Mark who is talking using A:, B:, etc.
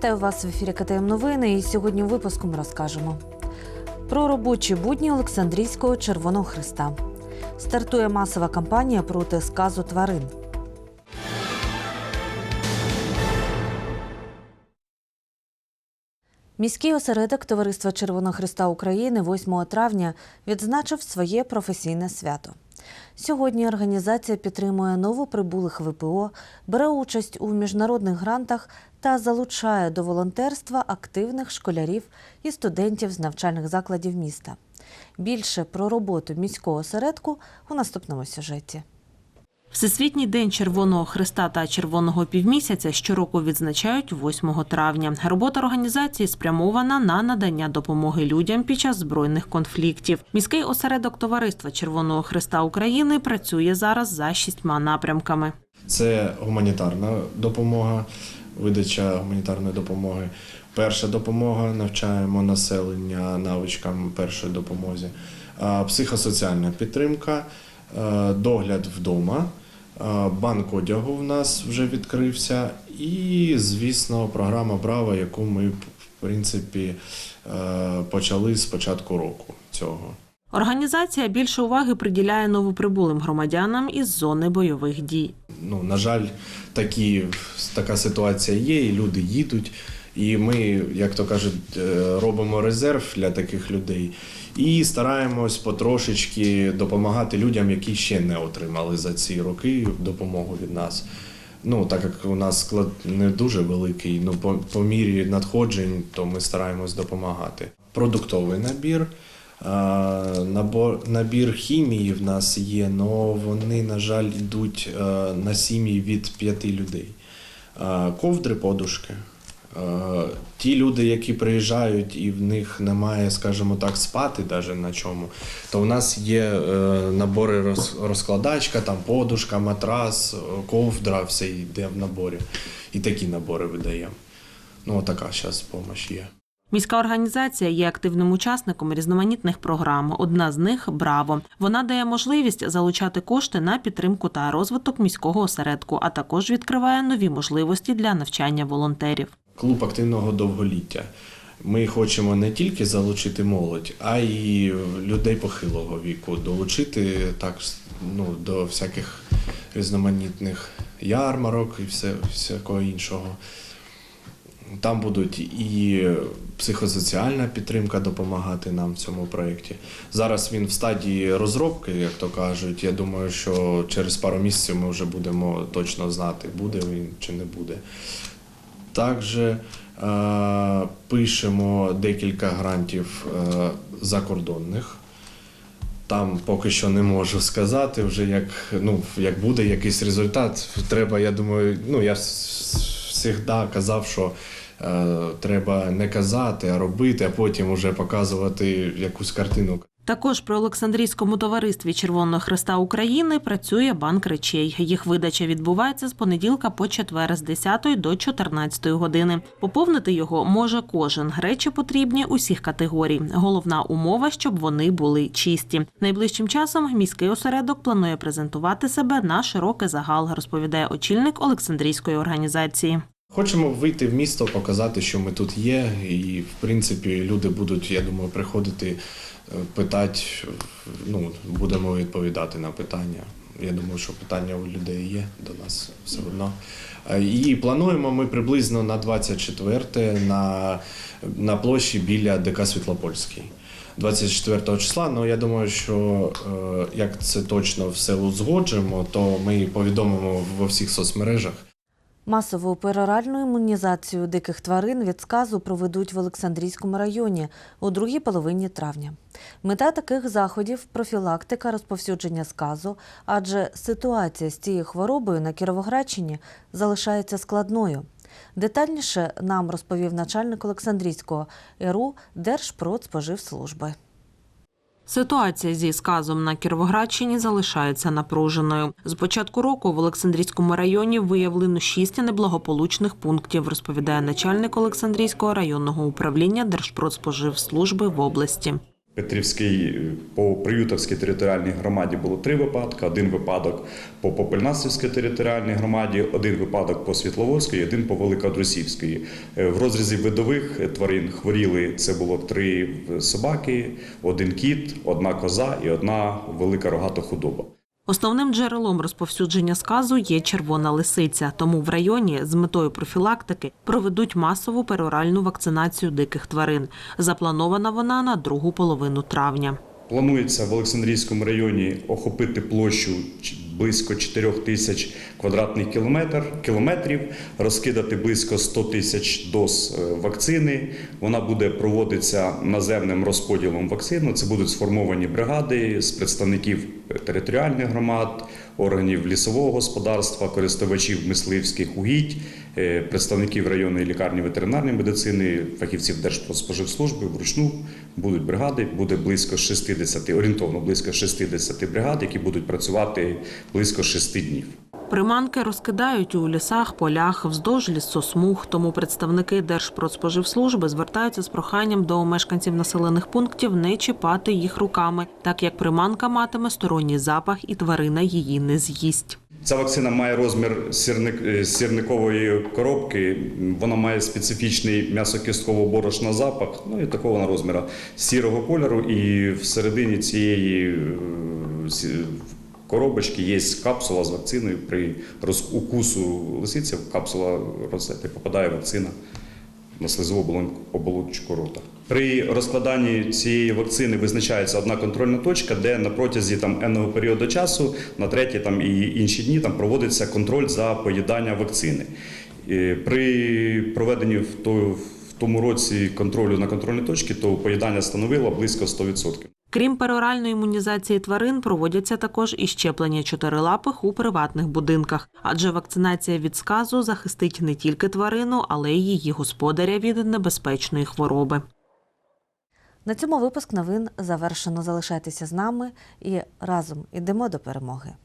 A: Вітаю вас в ефірі КТМ Новини. І сьогодні у випуску ми розкажемо про робочі будні Олександрійського Червоного Христа. Стартує масова кампанія проти сказу тварин. Міський осередок Товариства Червоного Христа України 8 травня відзначив своє професійне свято. Сьогодні організація підтримує новоприбулих ВПО, бере участь у міжнародних грантах та залучає до волонтерства активних школярів і студентів з навчальних закладів міста. Більше про роботу міського осередку у наступному сюжеті.
B: Всесвітній день Червоного Христа та Червоного півмісяця щороку відзначають 8 травня. Робота організації спрямована на надання допомоги людям під час збройних конфліктів. Міський осередок Товариства Червоного Христа України працює зараз за шістьма напрямками.
C: Це гуманітарна допомога, видача гуманітарної допомоги. Перша допомога навчаємо населення навичкам першої допомозі. А, Психосоціальна підтримка, догляд вдома, банк одягу в нас вже відкрився, і, звісно, програма Браво, яку ми в принципі почали з початку року цього.
B: Організація більше уваги приділяє новоприбулим громадянам із зони бойових дій.
C: Ну, на жаль, такі, така ситуація є, і люди їдуть. І ми, як то кажуть, е, робимо резерв для таких людей і стараємось потрошечки допомагати людям, які ще не отримали за ці роки допомогу від нас. Ну, так як у нас склад не дуже великий, ну по, по мірі надходжень, то ми стараємось допомагати. Продуктовий набір. Набор, набір хімії в нас є, але вони, на жаль, йдуть на сім'ї від п'яти людей. Ковдри, подушки. Ті люди, які приїжджають і в них немає, скажімо так, спати навіть на чому, то у нас є е, набори розкладачка, там подушка, матрас, ковдра, все йде в наборі. І такі набори видаємо. Ну, така зараз допомога є.
B: Міська організація є активним учасником різноманітних програм. Одна з них Браво. Вона дає можливість залучати кошти на підтримку та розвиток міського осередку, а також відкриває нові можливості для навчання волонтерів.
C: Клуб активного довголіття. Ми хочемо не тільки залучити молодь, а й людей похилого віку, долучити так ну, до всяких різноманітних ярмарок і все, всякого іншого. Там будуть і психосоціальна підтримка допомагати нам в цьому проєкті. Зараз він в стадії розробки, як то кажуть. Я думаю, що через пару місяців ми вже будемо точно знати, буде він чи не буде. Також е, пишемо декілька грантів е, закордонних. Там поки що не можу сказати, вже як, ну, як буде якийсь результат. Треба, я думаю, ну я завжди казав, що треба не казати, а робити, а потім вже показувати якусь картину.
B: Також при Олександрійському товаристві Червоного Христа України працює банк речей. Їх видача відбувається з понеділка по четвер з 10 до 14 години. Поповнити його може кожен. Речі потрібні усіх категорій. Головна умова, щоб вони були чисті. Найближчим часом міський осередок планує презентувати себе на широкий загал, розповідає очільник Олександрійської організації.
C: Хочемо вийти в місто, показати, що ми тут є, і в принципі люди будуть, я думаю, приходити, е, питати, ну, будемо відповідати на питання. Я думаю, що питання у людей є до нас все одно. Е, І плануємо ми приблизно на 24 на, на площі біля ДК Світлопольський. 24 числа, ну я думаю, що е, як це точно все узгоджимо, то ми повідомимо во всіх соцмережах.
A: Масову пероральну імунізацію диких тварин від сказу проведуть в Олександрійському районі у другій половині травня. Мета таких заходів профілактика розповсюдження сказу, адже ситуація з цією хворобою на Кіровоградщині залишається складною. Детальніше нам розповів начальник Олександрійського РУ Держпродспоживслужби.
B: Ситуація зі сказом на Кіровоградщині залишається напруженою. З початку року в Олександрійському районі виявлено шість неблагополучних пунктів, розповідає начальник Олександрійського районного управління Держпродспоживслужби в області.
D: Петрівській е, по Приютовській територіальній громаді було три випадки: один випадок по Попельнасівській територіальній громаді, один випадок по Світловодській, один по Великодрусівській. Е, В розрізі видових тварин хворіли це було три собаки, один кіт, одна коза і одна велика рогата худоба.
B: Основним джерелом розповсюдження сказу є червона лисиця, тому в районі з метою профілактики проведуть масову пероральну вакцинацію диких тварин. Запланована вона на другу половину травня.
D: Планується в Олександрійському районі охопити площу близько 4 тисяч квадратних кілометр, кілометрів, розкидати близько 100 тисяч доз е, вакцини. Вона буде проводитися наземним розподілом вакцину. Це будуть сформовані бригади з представників територіальних громад, органів лісового господарства, користувачів мисливських угідь, е, представників районної лікарні ветеринарної медицини, фахівців Держпродспоживслужби вручну будуть бригади, буде близько 60, орієнтовно близько 60 бригад, які будуть працювати близько 6 днів.
B: Приманки розкидають у лісах, полях, вздовж лісосмуг. Тому представники Держпродспоживслужби звертаються з проханням до мешканців населених пунктів не чіпати їх руками, так як приманка матиме сторонній запах і тварина її не з'їсть.
D: Ця вакцина має розмір сірник, е, сірникової коробки. Вона має специфічний м'ясокістково-борошна запах. Ну і такого вона розміру сірого кольору. І всередині цієї е, коробочки є капсула з вакциною. При укусу лисиці капсула розетки попадає вакцина на слизову оболочку рота. При розкладанні цієї вакцини визначається одна контрольна точка, де на протязі там енного періоду часу, на треті там і інші дні там проводиться контроль за поїдання вакцини. При проведенні в то- в тому році контролю на контрольні точки, то поїдання становило близько 100%.
B: Крім пероральної імунізації тварин, проводяться також і щеплення чотирилапих у приватних будинках, адже вакцинація від сказу захистить не тільки тварину, але й її господаря від небезпечної хвороби.
A: На цьому випуск новин завершено. Залишайтеся з нами і разом ідемо до перемоги.